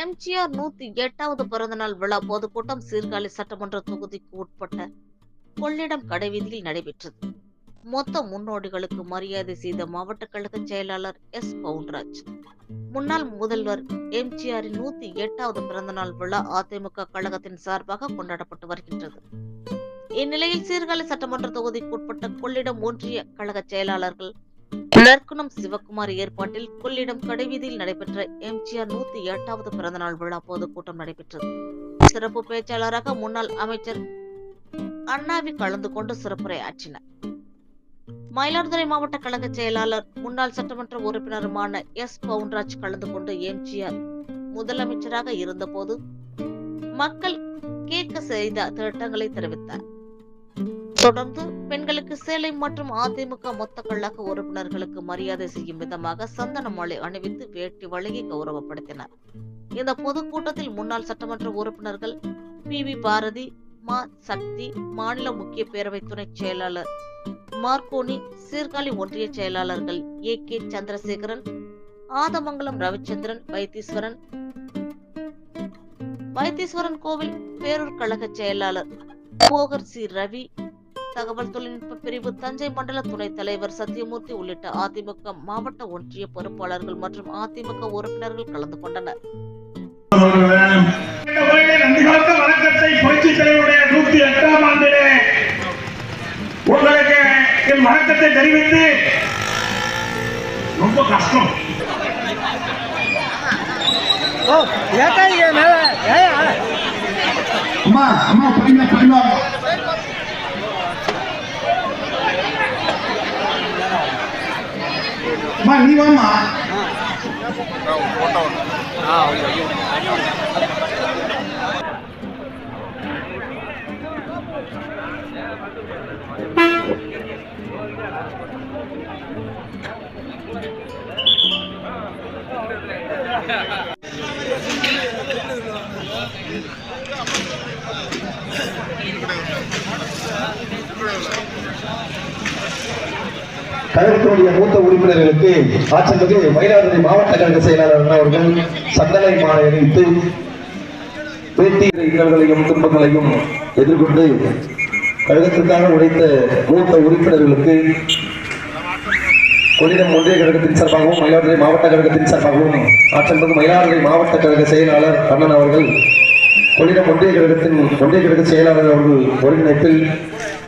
எம்ஜிஆர் நூத்தி எட்டாவது பிறந்தநாள் விழா பொதுக்கூட்டம் சீர்காழி சட்டமன்ற தொகுதிக்கு உட்பட்ட கொள்ளிடம் கடைவீதியில் நடைபெற்றது. மொத்த முன்னோடிகளுக்கு மரியாதை செய்த மாவட்ட கழக செயலாளர் எஸ் பவுன்ராஜ். முன்னாள் முதல்வர் எம்ஜிஆரின் நூத்தி எட்டாவது பிறந்தநாள் விழா அதிமுக கழகத்தின் சார்பாக கொண்டாடப்பட்டு வருகின்றது. இந்நிலையில் சீர்காழி சட்டமன்ற தொகுதிக்கு உட்பட்ட கொள்ளிடம் ஒன்றிய கழக செயலாளர்கள் நற்குணம் சிவகுமார் ஏற்பாட்டில் கொள்ளிடம் கடைவீதியில் நடைபெற்ற எம்ஜிஆர் நூத்தி எட்டாவது பிறந்தநாள் விழா பொதுக்கூட்டம் நடைபெற்றது. சிறப்பு பேச்சாளராக முன்னாள் அமைச்சர் அண்ணாவி கலந்து கொண்டு சிறப்புரை ஆற்றினார். மயிலாடுதுறை மாவட்ட கழக செயலாளர் முன்னாள் சட்டமன்ற உறுப்பினருமான எஸ். பவுன்ராஜ் கலந்து கொண்டு எம்ஜிஆர் முதலமைச்சராக இருந்தபோது மக்கள் கேட்க செய்த திட்டங்களை தெரிவித்தார். தொடர்ந்து பெண்களுக்கு சேலை மற்றும் அதிமுக மொத்த கழக உறுப்பினர்களுக்கு மரியாதை செய்யும் விதமாக சந்தன மாலை அணிவித்து வேட்டி வழங்கி கௌரவப்படுத்தினர். இந்த பொதுக்கூட்டத்தில் முன்னாள் சட்டமன்ற உறுப்பினர்கள் பி. வி. பாரதி மா. சக்தி மாநில முக்கிய பேரவை துணை செயலாளர் மார்கோனி சீர்காழி ஒன்றிய செயலாளர்கள் ஏ. கே. சந்திரசேகரன் ஆதமங்கலம் ரவிச்சந்திரன் வைத்தீஸ்வரன் வைத்தீஸ்வரன் கோவில் பேரூர் கழக செயலாளர் போகர் சி ரவி தகவல் தொழில்நுட்ப பிரிவு தஞ்சை மண்டல துணைத் தலைவர் சத்தியமூர்த்தி உள்ளிட்ட அதிமுக மாவட்ட ஒன்றிய பொறுப்பாளர்கள் மற்றும் அதிமுக உறுப்பினர்கள் கலந்து கொண்டனர். நந்திகாத்த வணக்கத்தை புரட்சி தலைவருடைய நூத்தி எட்டாம் ஆண்டிலே உங்களுக்கு என் வணக்கத்தை தெரிவித்து ரொம்ப கஷ்டம் அம்மா அம்மா படிங்க படிங்க அம்மா நீ வாம்மா கழகத்தினுடைய மூத்த உறுப்பினர்களுக்கு ஆட்சிக்கு மயிலாடுதுறை மாவட்ட கழக செயலாளர் அவர்கள் சந்தனை மாலை அணிவித்து பேட்டி இன்னல்களையும் துன்பங்களையும் எதிர்கொண்டு கழகத்திற்காக உழைத்த மூத்த உறுப்பினர்களுக்கு கொள்ளிடம் ஒன்றிய கழகத்தின் சார்பாகவும் மயிலாடுதுறை மாவட்ட கழகத்தின் சார்பாகவும் ஆற்றல்மிகு மயிலாடுதுறை மாவட்ட கழக செயலாளர் கண்ணன் அவர்கள் கொள்ளிடம் ஒன்றிய கழகத்தின் ஒன்றிய கழக செயலாளர் அவர்கள் ஒருங்கிணைப்பில்